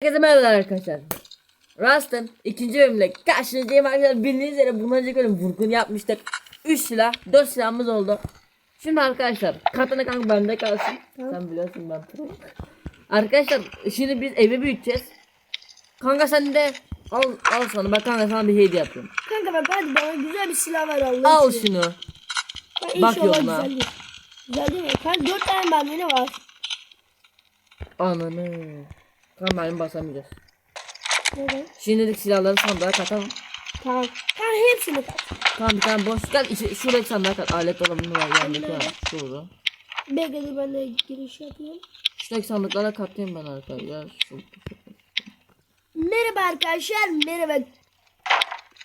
Herkese merhabalar arkadaşlar. Rust'ın ikinci bölümüyle karşınızdayım arkadaşlar. Bildiğiniz üzere bundan önceki bölüm vurgun yapmıştık. 3 silah, 4 silahımız oldu. Şimdi arkadaşlar katana kanka bende kalsın. Sen biliyorsun ben pro. Arkadaşlar şimdi biz evi büyüteceğiz. Kanka sen de al al sana bak kanka sana bir hediye yapıyorum. Kanka bak hadi bana güzel bir silah ver Allah Al için. şunu. Bak, bak yoluna. güzeldir. Güzel değil mi? Kanka dört tane bende ne var? Ananı. Tamam benim basamayacağız. Neden? Şimdilik silahları sandığa katalım. Tamam. Kanka hepsini kat. Tamam bir tane boş gel içi, şuradaki sandığa kat. Alet dolabını var yandaki var. Şurada. Bekle ben de giriş yapayım. Şuradaki sandıklara katlayayım ben arkadaşlar. Merhaba arkadaşlar. Merhaba.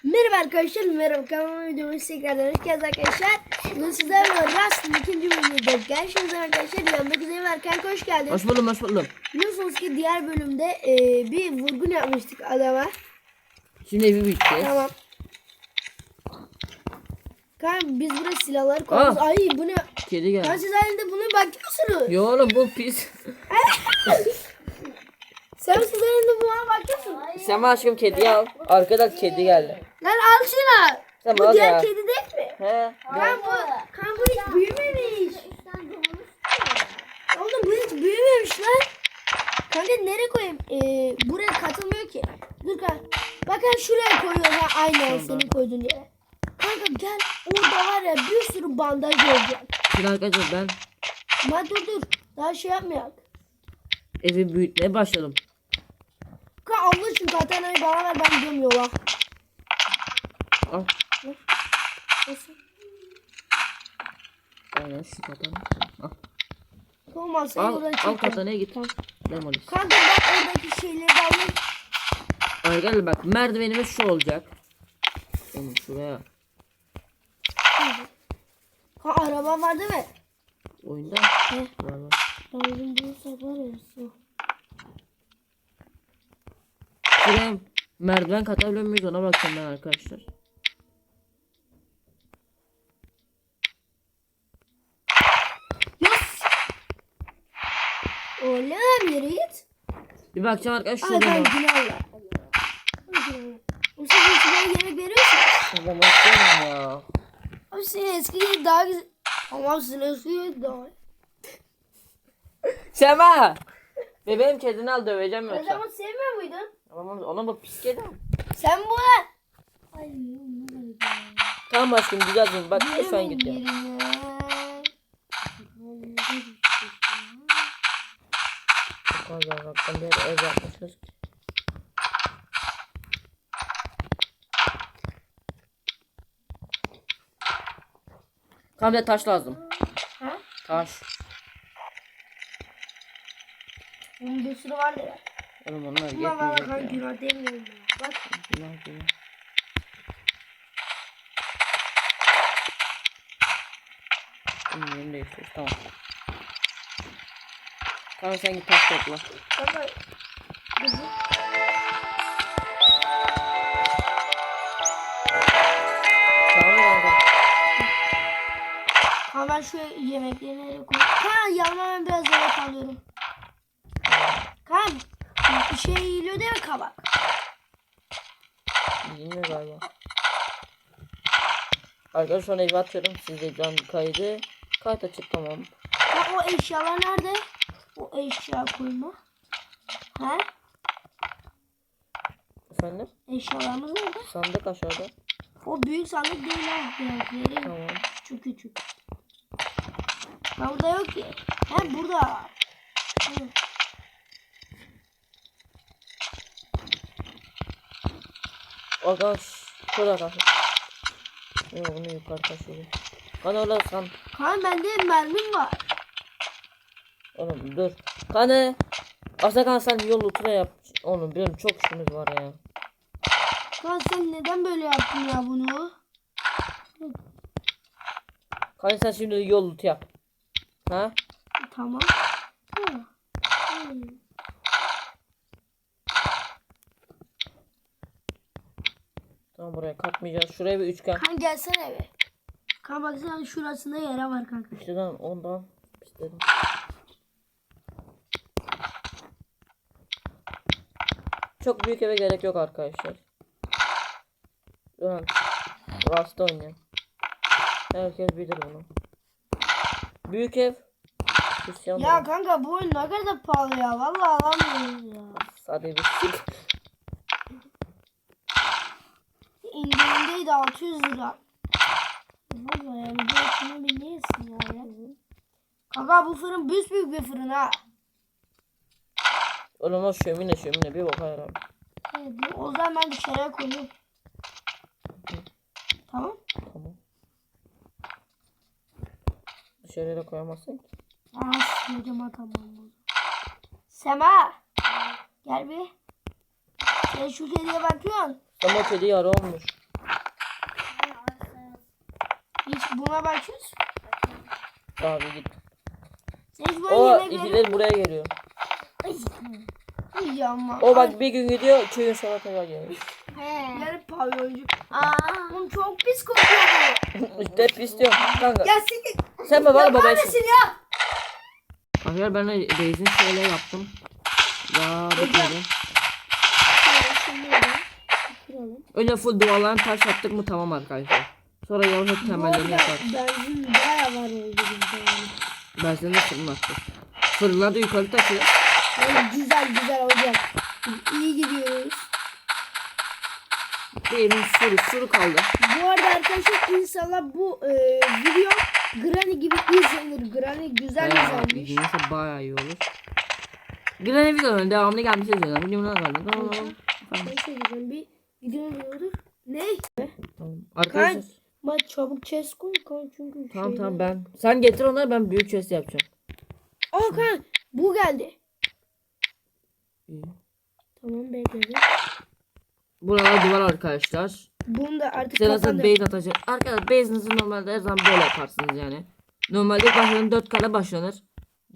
Merhaba arkadaşlar. Merhaba kanalıma videomu tekrardan hoş geldiniz arkadaşlar. Bugün sizlerle Rust'ın ikinci bölümünde karşınızda arkadaşlar. Yanımda kuzenim var. Kanka hoş geldin. Hoş buldum hoş buldum. Biliyorsunuz ki diğer bölümde e, bir vurgun yapmıştık adama. Şimdi evi büyüteceğiz. Tamam. Kanka biz buraya silahları koyuyoruz. Ay bu ne? Kedi geldi. siz halinde bunu bakıyorsunuz. Yo oğlum bu pis. Sen siz halinde buna bakıyorsun. Sen aşkım kediyi al. Arkadan kedi geldi. Lan al şunu. Sen Bu al diğer ya. kedi değil mi? He. Kan bu, kan bu hiç büyümemiş. Oğlum bu hiç büyümemiş lan. Kanka nereye koyayım? Ee, buraya katılmıyor ki. Dur kanka. Bakın şuraya koyuyor ha aynen senin koyduğun yere. Kanka gel orada var ya bir sürü bandaj olacak. Şimdi arkadaşlar ben Lan dur dur. Daha şey yapmayak. evi büyütmeye başladım. İçin katanayı bana ver ben gidiyorum yola. Al. Nasıl? Aynen şu katanı. Al. Tamam sen Al, yoldan al katanaya git. Demolis. Kanka ben oradaki şeyleri alayım. Arkadaşlar bak merdivenimiz şu olacak. Oğlum şuraya. Ha araba var değil mi? Oyunda. Heh. Var var. Lazım bulursak var ya. Şuraya merdiven katabiliyor muyuz ona bakacağım ben arkadaşlar. Yes. Oğlum yürü git. Bir bakacağım arkadaşlar Ay şurada ben var. günahla. Bu sefer içine yemek veriyorsun. Şurada bakıyorum ya. Abi senin eski yeri daha güzel. Ama senin eski yeri daha. Sema! Bebeğim kedini al döveceğim O yoksa. zaman sevmiyor muydun? Tamam ona bak pis kedi. Sen buna. Ay Tamam aşkım güzelsin bak lütfen git ya. Allah Allah'tan bir ev yapmışız. Tamam bir taş lazım. Ha? Taş. Bunun bir sürü var ya. Oğlum onlar Ama bana yetmeyecek kan ya. günah demiyorum ya. Bak. Günah günah. Bunun yerini değiştiriyoruz tamam. Tamam sen git taş topla. Baba. Kızım. Tamam kanka. Ha ben şu yemekleri nereye koyayım? Ha ben biraz yemek alıyorum. Kan bir şey yiyiliyor değil mi kabak? Bilmiyorum galiba. Arkadaşlar evi atıyorum. Siz de can kaydı. Kayıt açık tamam. Ha o eşyalar nerede? O eşya koyma. Ha? Efendim? Eşyalarımız nerede? Sandık aşağıda. O büyük sandık değil ha. Diğerleri Tamam. küçük küçük. Ha burada yok ki. Ha burada. Hı. Arkadaş. Şurada kalsın. Yok bunu yukarı taşıyorum. Kan öyle san. Kan bende mermim var. Oğlum dur. Kanı. Asakan sen yol lutuna yap. Oğlum biliyorum çok işimiz var ya. Kan sen neden böyle yaptın ya bunu? Kanı sen şimdi yol lutu yap. Ha? Tamam. Ha. Hı. Tamam buraya katmayacağız. Şuraya bir üçgen. Kan gelsene eve. Kan baksana şurasında yara var kanka. İşte lan ondan istedim. Çok büyük eve gerek yok arkadaşlar. Şu an Rust oynuyor. Herkes bilir bunu. Büyük ev. Ya kanka bu oyun ne kadar pahalı ya. Vallahi alamıyoruz ya. Hadi bir sik. İndirimdeydi 600 lira. Valla yani bu ekmeği bir yesin ya, ya. Kanka bu fırın büyük bir fırın ha. Oğlum o şömine şömine bir bakar abi. Evet, o zaman ben dışarıya koyayım. Tamam. Tamam. Dışarıya da koyamazsın ki. Aa sileceğim tamam. Sema. Gel bir. Sen şu kediye bakıyorsun. Ama kedi yara olmuş. Hiç buna bakıyorsun. Abi git. Sen hiç O yemek ikiler buraya geliyor. Yiyeceğim ben. O bak bir gün gidiyor, iki gün sonra tekrar geliyor. He. Yarı pavyoncu. Aa. Oğlum çok pis kokuyor bu. işte pis diyorum kanka. Ya seni. Sen bana Ya baba neredesin ya? Arkadaşlar ben de Beyz'in şöyle yaptım. Daha bitmedi. Önce full duvarlarını taş yaptık mı tamam arkadaşlar. Sonra yavaş temellerini yaparız. Benzin baya var oldu bizde yani. Ben seni de fırın. Fırınları da yukarı taşıyor. Yani güzel güzel olacak. İyi gidiyoruz. Evin suru suru kaldı. Bu arada arkadaşlar inşallah bu e, video Granny gibi izlenir. Granny güzel Bayağı izlenmiş. ilginçse bayağı iyi olur. Granny videoların devamını gelmiş izliyorlar. Videomu kaldı. Tamam tamam. Tamam. Ne söyleyeceğim bir video olur? Ne? tamam. Arkadaşlar. Ma çabuk chest koy kan çünkü Tamam şeyler- tamam ben. Sen getir onları ben büyük chest yapacağım. Aa kan bu geldi. İyi. Tamam bekledim. Buralar duvar arkadaşlar. Bunu da artık Size nasıl base atacak? Arkadaşlar base'inizi normalde her zaman böyle yaparsınız yani. Normalde başladan 4 kare başlanır.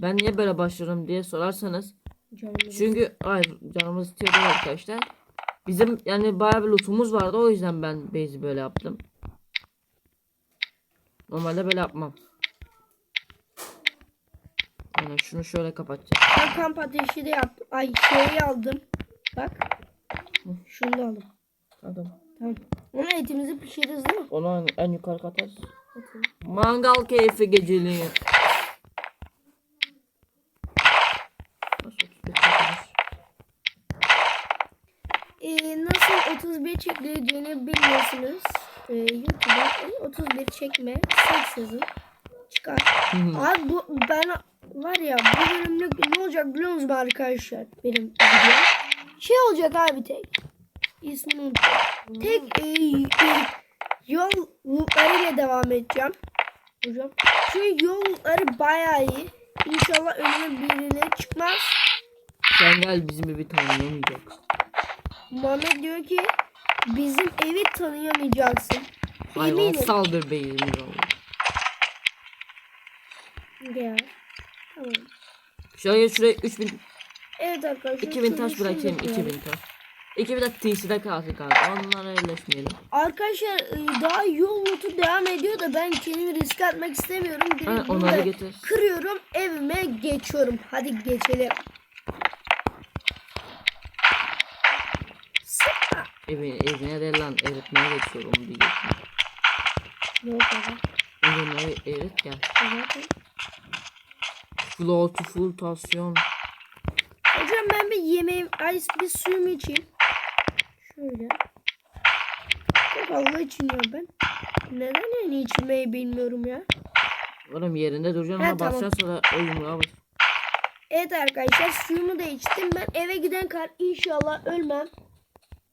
Ben niye böyle başlıyorum diye sorarsanız. Canım. Çünkü hayır canımız istiyor arkadaşlar. Bizim yani bayağı bir lootumuz vardı o yüzden ben base'i böyle yaptım. Normalde böyle yapmam. Yani şunu şöyle kapatacağım. Ben kamp ateşi de yaptım. Ay şeyi aldım. Bak. Şunu da aldım. Tamam. Tamam. Onu etimizi pişiririz değil mi? Onu en, en yukarı katarız. Mangal keyfi geceliği. Nasıl 35 katarız? Ee, nasıl 31 çekileceğini bilmiyorsunuz. Ee, YouTube'a e, 31 çekme ses yazın. Çıkar. Hı hı. Abi bu ben var ya bu bölümlük ne olacak biliyor musunuz arkadaşlar benim videom? Şey olacak abi tek. Unuttum. Tek e, e, yollarıyla devam edeceğim. Hocam. Şu yolları bayağı iyi. İnşallah önüme birileri çıkmaz. Sen gel bizim evi tanıyamayacaksın. Muhammed diyor ki bizim evi tanıyamayacaksın. Eminim. Hayvansal bir beyimiz. Ya. Tamam. Şöyle şuraya 3000 Evet arkadaşlar. 2000 taş bırakayım şöyle 2000 taş. 2000 de TC'de kalsın kanka. Onlara elleşmeyelim. Arkadaşlar e, daha yol notu devam ediyor da ben kendimi riske atmak istemiyorum. Direkt Ha, bunu onları da getir. Kırıyorum evime geçiyorum. Hadi geçelim. Evine, evine de lan eritmeye geçiyorum diyecektim. Yok baba. Evine erit gel. Zaten. Flow to full tasyon. Hocam ben bir yemeğim, ay bir suyumu içeyim. Şöyle. Çok Allah içmiyorum ben. Neden yani içmeyi bilmiyorum ya. Oğlum yerinde duracaksın Ha, ama tamam. sonra o yumruğa bas. Evet arkadaşlar suyumu da içtim. Ben eve giden kar inşallah ölmem.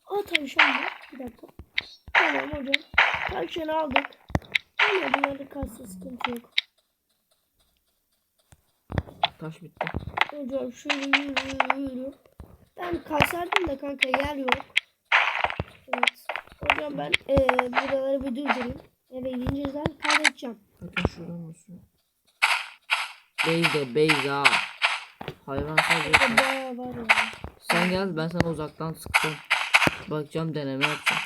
Aa tavşan var. Bir dakika. Tamam hocam. Tavşanı aldık. Ama bunlarda kalsın sıkıntı yok. Taş bitti. Hocam şöyle yürü yürü yürü. Ben kasardım da kanka yer yok. Evet. Hocam ben eee buraları bir durdurayım. Eve gidince zaten kaydedeceğim. Bakın şuradan mısın? Beyza Beyza. Hayvan sadece. Bayağı var ya. Sen gel ben sana uzaktan sıkacağım. Bakacağım deneme yapacağım.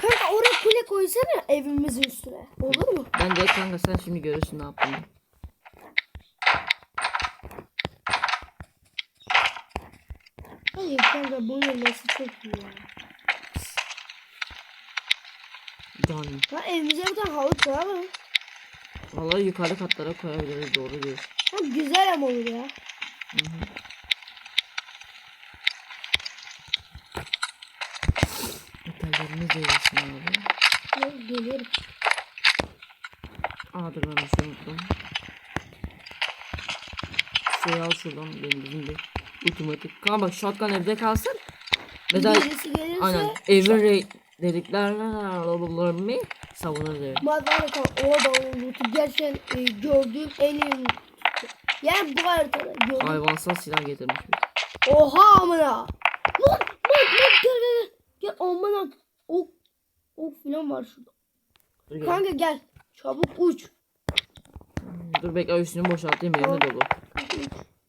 Kanka oraya kule koysana evimizin üstüne. Olur mu? Ben de kanka sen şimdi görürsün ne yaptığımı. Hayır kanka bu yılması çok iyi ya. Canım. Ha evimize bir tane halı koyalım. Vallahi yukarı katlara koyabiliriz doğru diyorsun. Ha güzel ama olur ya. Hı hı. Otellerimiz de yesin abi. Ha, Gelirim. Şey unuttum. Şey al şuradan benim bir otomatik. Kanka bak shotgun evde kalsın. Mesela Birisi gelirse aynen evin re dediklerine mi savunur evi. Madara kan o da loot'u gerçekten e, gördüğüm en iyi. Yani bu haritada gördüm. Hayvansal silah getirmiş. Oha amına. Lan lan lan gel gel gel. Gel amına. Ok. Ok filan var şurada. Gel. Kanka gel. Çabuk uç. Dur bekle üstünü boşaltayım de dolu.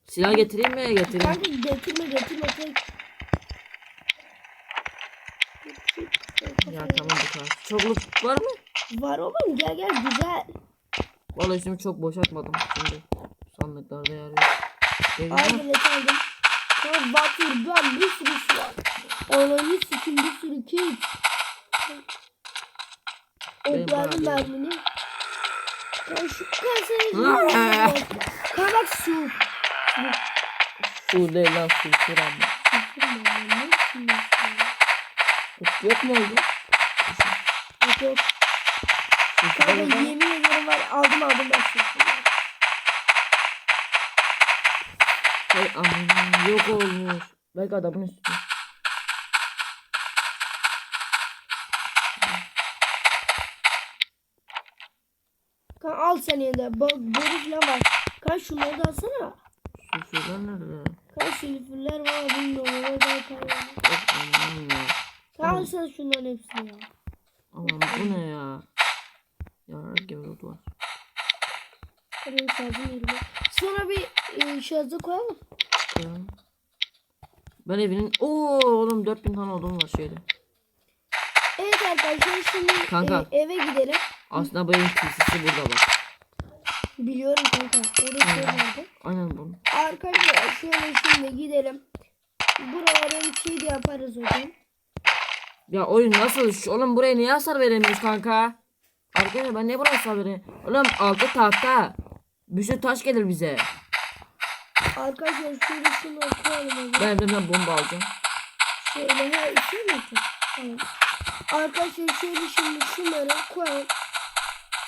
Silah getireyim mi getireyim. Kanka getirme getirme. Tek. Ya tamam bu kadar. Çokluk var mı? Var oğlum gel gel güzel. Vallahi üstümü çok boşaltmadım şimdi. Sandıklarda yer yok. Mi? Ayrılet aldım. Tamam bakır ben bir sürü var. Ananı sikim bir sürü kit. Okların bayağı mermini. Ben şu kanseri Kan bak su. Su değil lan su. Şuram. Yok mu oldu? Yok yok. Kanka yemin ediyorum var aldım aldım ben su. Hay aman yok olmuş. Belki adamın üstüne. Al sen de. Bak boru falan var. Kan şunları da alsana. Şurada nerede? Kan sülfürler var bilmiyorum. Orada. Kan al sen şunların hepsini ya. Aman bu ne ya? Yarar gibi oldu var. Benim şarjım yerine. Sonra bir e, şarjı koyalım. Koyalım. Ben evinin... Oo oğlum 4000 tane odun var şeyde. Evet arkadaşlar şimdi Kanka. e, eve gidelim. Aslında bu evin burada bak. Biliyorum kanka. Orada şey vardı. Aynen bu. Arkadaşlar şöyle şimdi gidelim. Buraların kilidi yaparız hocam. Ya oyun nasıl? Şu, oğlum buraya niye hasar veremiyoruz kanka? Arkadaşlar ben niye buraya hasar vereyim? Oğlum altı tahta. Bir sürü taş gelir bize. Arkadaşlar şöyle şunu hocam. Ben evden bomba alacağım. Şöyle her işi mi? Tamam. Arkadaşlar şöyle şimdi şunları koyalım.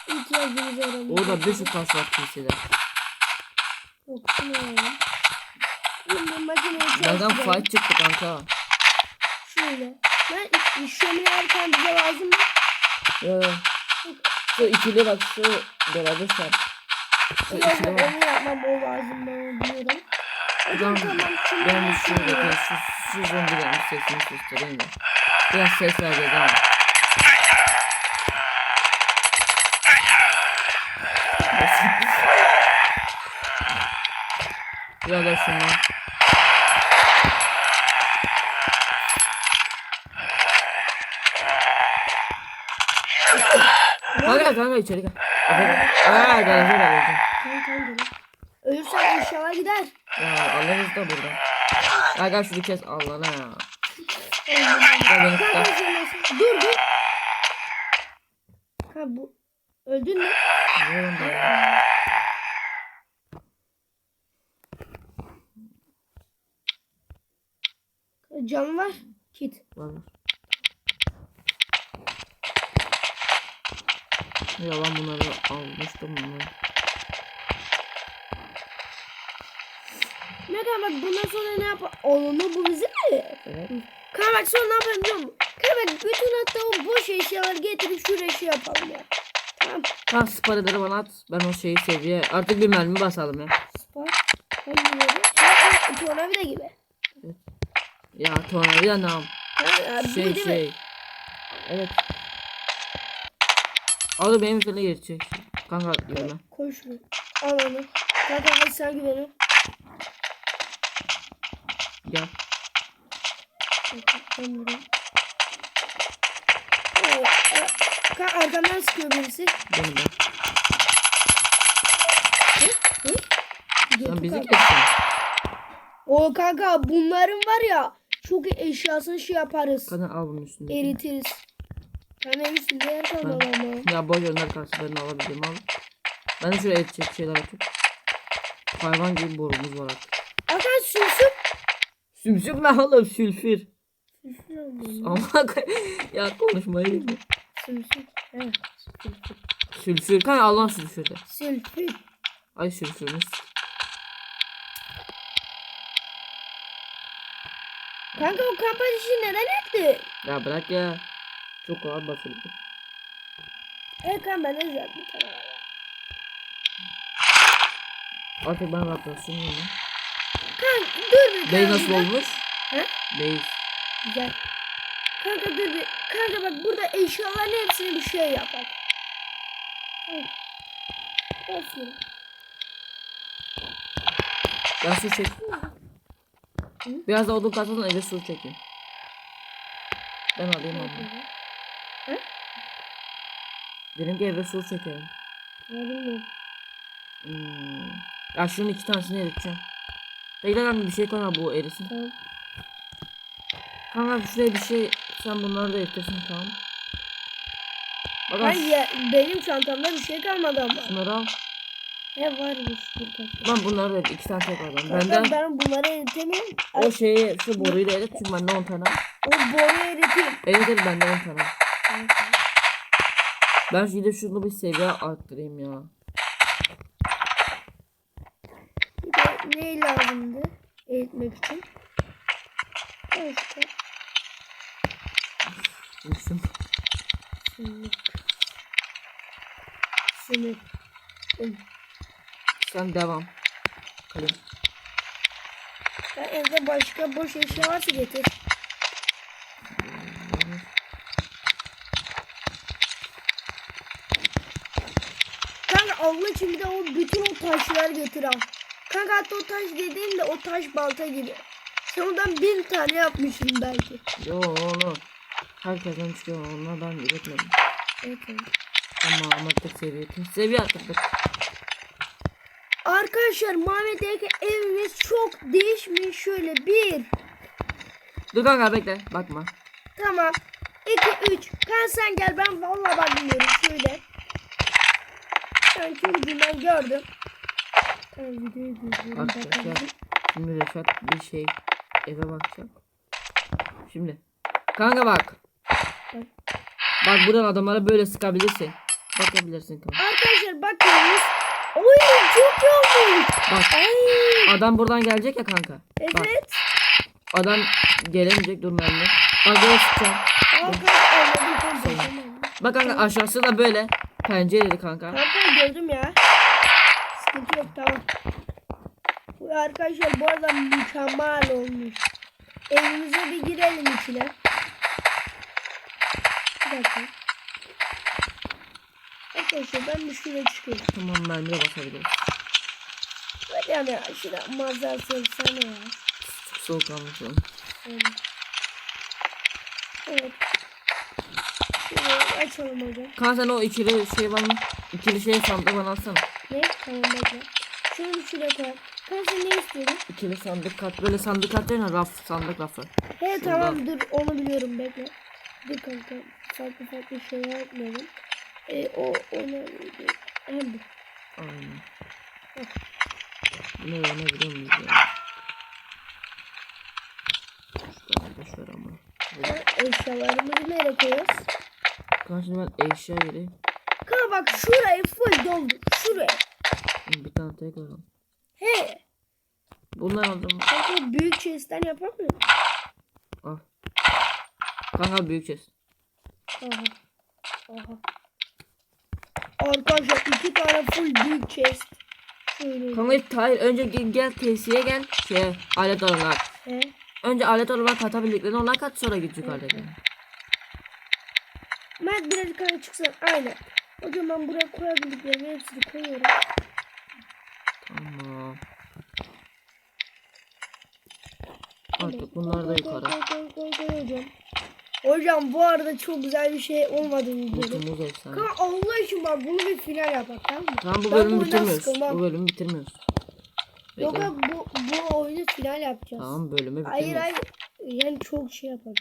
İhtiyacımız aramıyor. Orada bir sürü taş var TC'de. Yok şunu alalım. Şimdi makineyi Nereden çalıştıralım. fight çıktı kanka? Şöyle. Ben şömine erken bize lazım mı? Ya. Şu ikili bak şu beraber sen. Şu Yok ikili bak. onu yapmam o lazım ben onu biliyorum. Hocam tamam şimdi ben şu şimdi- bakın şu, şu zombilerin sesini susturayım da. Biraz ses vereceğiz ama. Biraz da şundan. Kanka kanka içeri gel. Aaa garaja da geleceğim. Tamam tamam tamam. Ölürsen inşallah gider. Ya alırız da buradan. Ya gel şunu kes Allah'ına ya. Gel beni tutar. Dur dur. Ha bu. Öldün mü? Vururum da ya. Can var. Var. Yalan bunları almıştım bunları. Ne bak bundan sonra ne yapalım? Oğlum bu bizim mi? Evet. Kanka bak sonra ne yapalım biliyor musun? Bütün hatta o boş eşyaları getirip şuraya şey yapalım ya. Tamam. Tamam sparaları bana at. Ben o şeyi seviye. Artık bir mermi basalım ya. Spot. Hangi yeri? Ha, ha, tornavida gibi. Ya tornavida nam. Ha, ya, Şey değil mi? şey. Evet. Da benim üstüne geçecek. Kanka yürüme. Koy şunu. Al onu. Kanka hadi sen güvenim. Gel. Ben e, Kanka arkamdan sıkıyor birisi. Beni de. Hı? Sen Götü bizi kestin. O kanka bunların var ya çok eşyasını şey yaparız. Kanka al bunun üstünde. Eritiriz. En üstünde yer kalmadı ama. Ya boş ver karşılarını alabildiğimi al. Ben de şuraya edecek şeyler açıp. Hayvan gibi borumuz var artık. Arkadaş sürsün. Sümsük ne oğlum sülfür. Ama ya konuşmayı bilmiyor. Sürsün. Evet. Sürsün. Sülfür. Kanka al lan sülfürü. Sülfür. Ay sülfürünüz. Kanka o kampanya işi neden etti? Ya bırak ya. Çok kolay basıldı. Evet kanka ben güzel bir tane var. Artık ben rahatlasın bunu. Kanka dur bir Bey nasıl olmuş? He? Bey. Güzel. Kanka dur bir. Kanka bak burada eşyaların hepsini bir şey yap bak. Olsun. Ben su çekeyim mi? Biraz da odun katılın eve su çekeyim. Ben alayım onu. He? Dedim ki eve su çekelim. Ne bileyim. Hmm. Ya şunun iki tanesini eriteceğim. Bekle kanka bir şey koyma bu erisin. Tamam. Kanka şuraya bir şey sen bunları da eritirsin tamam. Bak ya, benim çantamda bir şey kalmadı ama. şunları al. Ne varmış burada? Ben bunları da iki tane tekrardan. Kanka Benden ben bunları eritemiyorum. o şeyi şu boruyu da erit çünkü bende 10 tane. O boru eriteyim. Erit erit bende 10 tane. Ben şimdi şunu bir seviye arttırayım ya. Bir de ne lazımdı eritmek için? İşte Düşün. sınıf. Sınıf. Sen devam. Kalem. Ben evde başka boş eşya varsa getir. Kanka Allah için bir de o bütün o taşları getir al. Kanka hatta o taş dediğimde o taş balta gibi. Sen ondan bin tane yapmışsın belki. Yo oğlum. Herkesten çıkıyor onlar ben üretmedim. Evet. Ama artık seviye. Seviye atladık. Arkadaşlar Mehmet'teki evimiz çok değişmiş. Şöyle bir. Dur kanka bekle. Bakma. Tamam. 2 3. Kan sen gel ben vallahi bakmıyorum şöyle. Ben çünkü ben gördüm. Arkadaşlar. Şimdi Reşat bir şey eve bakacak. Şimdi. Kanka bak. Bak buradan adamlara böyle sıkabilirsin. Bakabilirsin kanka. İyi olmuş. Bak Ay. adam buradan gelecek ya kanka. Bak Evet. adam gelemeyecek dur ben de. Bak böyle tamam. Bak kanka aşağısı da böyle. Pencereli kanka. Tamam gördüm ya. Sıkıntı yok tamam. Bu arkadaşlar bu arada mükemmel olmuş. Evimize bir girelim içine. Bir dakika. Arkadaşlar ben bir şuraya çıkıyorum. Tamam ben de bakabilirim. Hadi yani ya şuraya manzara sevsene ya. Çok soğuk anlatıyorum. Evet. Evet. Şurayı açalım hocam. Kanka sen o ikili şey var mı? İkili şey sandık bana alsana. Ne? Tamam bekle. Şunu şuraya koy. Kanka sen ne istiyordun? İkili sandık kat böyle sandık kat değil mi? Raf sandık rafı. He Şurada. tamam dur onu biliyorum bekle. Dur kanka farklı farklı şeyler yapmayalım. E, o onu hem. Aynen. Bu ne ya ne biliyor muyuz ya? Şu tane boş ver ama. Ha, eşyalarımızı nereye koyuyoruz? Kanka şimdi ben eşya yeri Kanka bak şurayı full doldur. Şuraya. bir tane tekrar al. He. Bunlar aldım. Kanka büyük chest'ten yapamıyor. Al. Kanka büyük chest. Aha. Aha. Arkadaşlar iki tane full büyük chest. Şöyle. Kanka hayır önce gel, gel tesiye gel. Şey alet olarak. He. Önce alet olarak katabildiklerini onlar kat sonra git yukarıdaki. Mert biraz yukarı çıksın. Aynen. Hocam ben buraya koyabildiklerimi hepsini koyuyorum. Tamam. Artık bunlar da yukarı. Koy, koy, koy, koy hocam. Hocam bu arada çok güzel bir şey olmadı. Mutumuz efsane. Kanka Allah için bak bunu bir final yapak tamam mı? Tamam bu bölümü bitirmiyoruz. Bu bölümü bitirmiyoruz. Yok yok bu, bu oyunu final yapacağız. Tamam bölümü Hayır bitirme. hayır. Yani çok şey yapalım.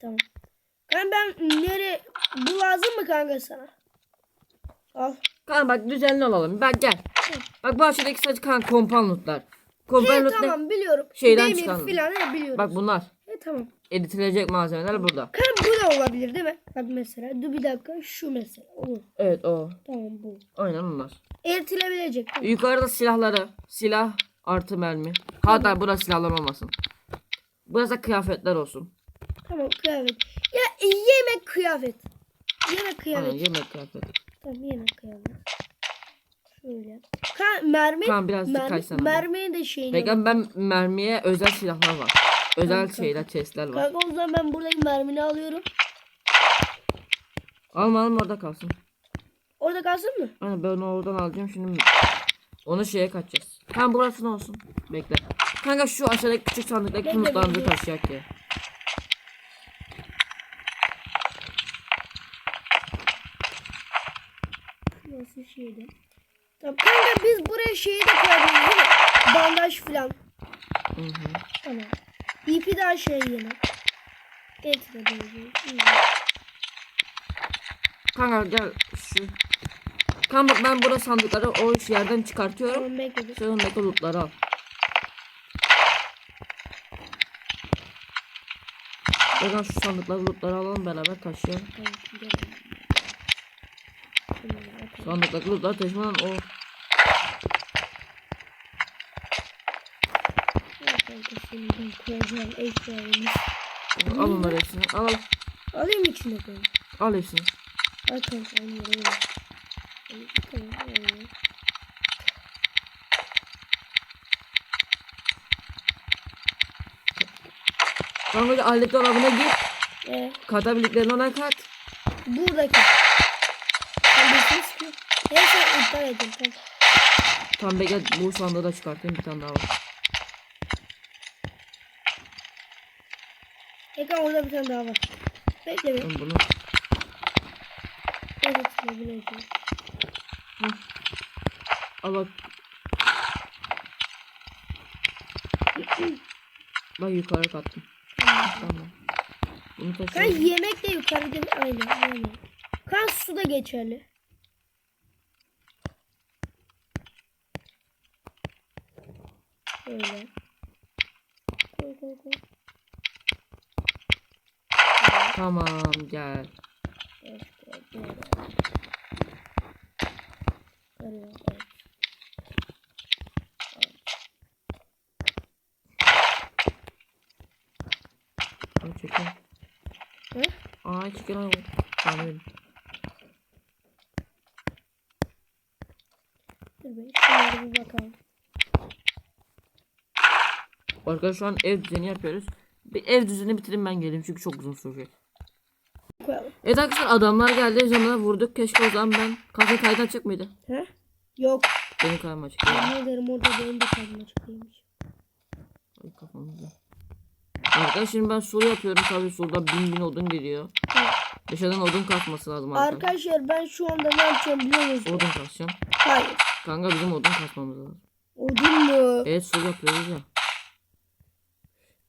Tamam. Kanka ben nere bu lazım mı kanka sana? Al. Kanka bak düzenli olalım. Bak gel. Bak bu aşağıdaki sadece kanka kompan lootlar. Kompan He, tamam biliyorum. Şeyden Demir çıkan. filan biliyorum. Bak bunlar. Tamam. Editilecek malzemeler burada. Kanka bu da olabilir değil mi? Bak mesela dur bir dakika şu mesela olur. Evet o. Tamam bu. Aynen bunlar. Eritilebilecek. Tamam. Yukarıda silahları. Silah artı mermi. Hatta burası silahlar olmasın. Burası da kıyafetler olsun. Tamam kıyafet. Ya yemek kıyafet. Yemek kıyafet. Aynen yemek kıyafet. Tamam yemek kıyafet. Şöyle. Kan mermi. Tamam, biraz mermi, mermiyi de şeyini. Peki ben mermiye özel silahlar var. Özel Tamam, şeyler, chestler var. Kanka o zaman ben buradaki mermini alıyorum. Alma alma orada kalsın. Orada kalsın mı? Aynen ben onu oradan alacağım şimdi. Onu şeye kaçacağız. Tamam burası ne olsun? Bekle. Kanka şu aşağıdaki küçük sandıktaki kumutlarımızı taşıyak ya. Nasıl şeydi? Tamam kanka biz buraya şeyi de koyabiliriz değil mi? Bandaj falan. Hı hı. Tamam. İpi daha şey yemek. Et de. Kanka gel şu. Kanka bak ben burada sandıkları o yerden çıkartıyorum. Tamam bekledim. Sen ondaki lootları al. Oradan şu sandıkları lootları alalım beraber taşıyalım. Sandıktaki lootları taşımadan o. Al kanka şimdi koyacağım eşyalarımız. Al onları hepsini. Al al. Alayım içine koyayım. Al hepsini. Al kanka onları. Kanka alet dolabına git. Ee, Katabiliklerini ona kat. buradaki. Ben sıkıyorum. Neyse iptal edin. Tamam bekle bu sandığı da çıkartayım bir tane daha var. Ekran orada bir tane daha var. Bekle bir. Ben bunu. Evet, bileceğim. Al bak. Bak yukarı kattım. Tamam. Bunu Kan taşıyalım. yemek de yukarıda aynen aynen. Kan su da geçerli. Böyle. Koy koy koy. Tamam gel. Al çekin. Hı? Aa çekin al. Tamam. Dur be. Bir bakalım. Arkadaşlar şu an ev düzeni yapıyoruz. Bir ev düzeni bitireyim ben geleyim çünkü çok uzun sürecek. Koyalım. Evet arkadaşlar adamlar geldi zamana vurduk. Keşke o zaman ben kafe kaydı açık mıydı? He? Yok. Benim kaydım açık. Yemin ederim orada benim de kalbim açıklıymış. Ay kafamızda. Arkadaşlar şimdi ben sur yapıyorum. Tabii surda bin bin odun geliyor. Evet. Dışarıdan odun kasması lazım arkadaşlar. Arkadaşlar ben şu anda ne yapacağım biliyor musunuz? Odun kasacağım. Hayır. Kanka bizim odun kasmamız lazım. Odun mu? Evet sur yapıyoruz ya.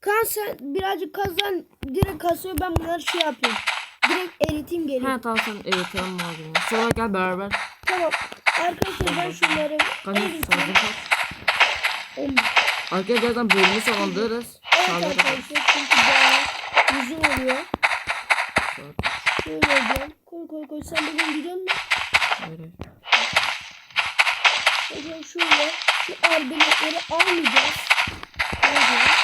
Kan sen birazcık kazan direkt kasıyor ben bunları şey yapıyorum. Direkt eriteyim geliyor. He tamam sen evet tamam malzeme. Sonra gel beraber. Tamam. Arkadaşlar ben şunları eriteyim. Arkadaşlar birazdan bölümü sonlandırırız. Evet kaç. arkadaşlar çünkü daha uzun oluyor. Şöyle yapacağım. Koy koy koy sen bugün gidiyor musun? Hayır. Hocam şöyle şu arbeletleri almayacağız. Alacağız.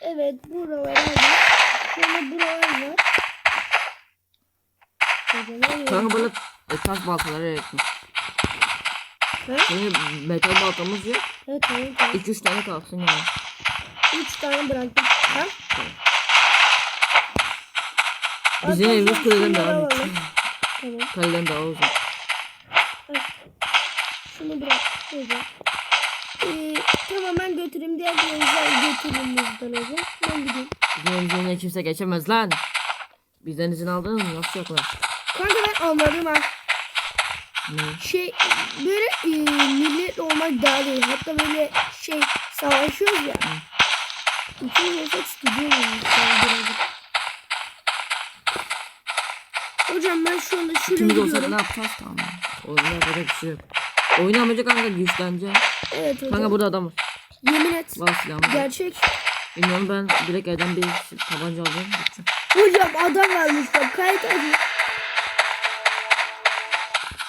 Evet buralar aldık. Şöyle buralar var. Kanka böyle e, taş baltaları. He? Şimdi metal baltamız yok. Evet tamam tamam. 2-3 tane kalsın yani. Üç tane bıraktım. Ha? Bizim evimiz şunları daha büyük. Tamam. Kaleden daha uzun. Şunu bırak. Hocam. Ee, tamam ben götüreyim. Diğer gençler götüreyim bizden hocam. Ben gideyim. Önüne kimse geçemez lan. Bizden izin aldınız mı? Nasıl yapıyorlar? Kanka ben anladım ha. Ne? Şey böyle e, millet olmak daha iyi. Hatta böyle şey savaşıyoruz ya. İkimiz olsak birazcık. Hocam ben şu anda şuraya İkimiz olsak gidiyorum. ne yapacağız tamam. Oyunda yapacak bir şey yok. Oynamayacak kanka güçleneceğim. Evet hocam. Kanka burada adam var. Yemin et. Var silahım. Gerçek. Bilmiyorum ben direkt evden bir tabanca aldım. gideceğim. Hocam adam varmış bak kayıt hadi.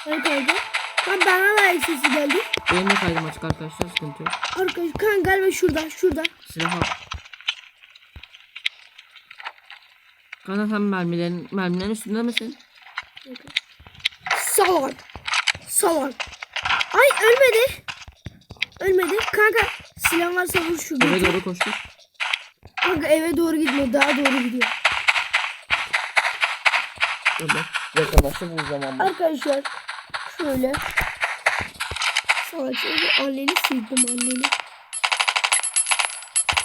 Kayıt hadi. Lan bana da ayak sesi geldi. Benim de kaydım açık arkadaşlar sıkıntı yok. Arkadaş kan galiba şurada şurada. Silah al. Kanka sen mermilerin, mermilerin üstünde misin? Salak. Salak. Ay ölmedi. Ölmedi. Kanka silah varsa vur şu Eve doğru koştuk. Kanka eve doğru gitmiyor. Daha doğru gidiyor. Bekle nasıl bulacağım ama. Arkadaşlar şöyle. Şöyle anneni sildim anneni.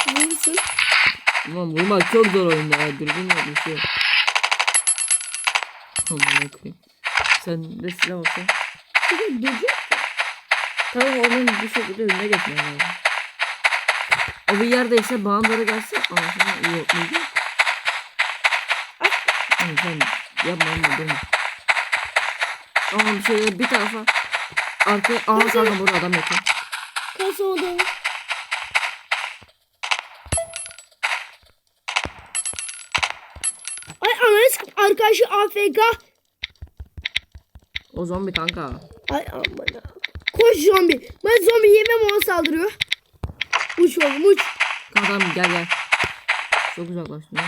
Vursun. Ulan vurmak çok zor oyunda ya. Dürbün yok bir şey. Aman okuyayım. Sen de silah. Şöyle dövecek. Tamam onun bir şekilde önüne geçmem lazım. O bir yerdeyse bana doğru gelse anasını iyi yok muydu? Hani sen yapma ama durma. Ama bir şeyleri bir tarafa arkaya aha kanka burada adam yakın. Kasa odamı. Ay ananı sıkıp arkadaşı AFK. O zombi kanka. Ay aman ha. Koş zombi. Ben zombi yemem ona saldırıyor. Uç oğlum uç. Kanka tamam gel gel. Çok uzaklaştın ya.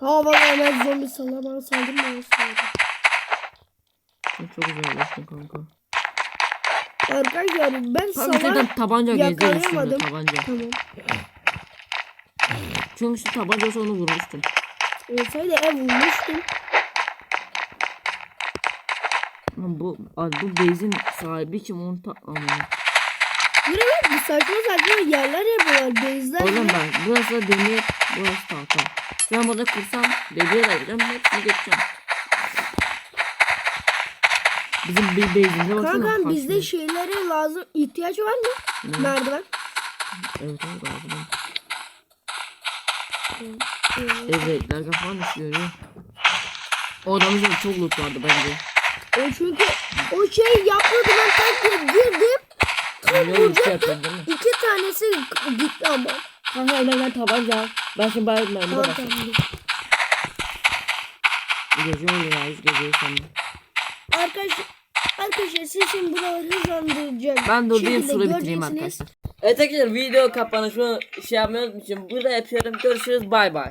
Ha vallahi ben zombi sallar bana saldırma ona saldırıyor. Çok uzaklaştın kanka. Arkadaşlar ben sallar zaten tabanca geziyor üstünde tabanca. Tamam. Çünkü şu tabanca onu vurmuştum. Olsaydı ev vurmuştum. Lan bu, abi bu base'in sahibi kim onu ta... Aman. Buraya bu saçma saçma yerler yapıyorlar. Bezler. Oğlum ben burası demir, burası tahta. An burada kırsam demir de yapacağım, hepsini geçeceğim. Bizim bir base'imize baksana. Kankam kaç bizde şeylere lazım ihtiyaç var mı? Ne? Merdiven. Evet evet lazım. Evet, kafan düşüyor ya. O adamın çok loot vardı bence. O çünkü o şey yapmadı ben tak diye girdim. Tam bir şey vuracaktım. değil mi? İki tanesi gitti ama. Kanka elinden tabanca. Ben şimdi bari mermi Tamam tamam. Gece oluyor ya, hiç geceyi sanmıyorum. Arkadaşlar Arkadaşlar siz şimdi buraları hızlandıracak. Ben durdurayım şekilde sura bitireyim göreceksiniz. arkadaşlar. Evet arkadaşlar video kapanışını şey yapmayı unutmuşum. Burada yapıyorum. Görüşürüz bay bay.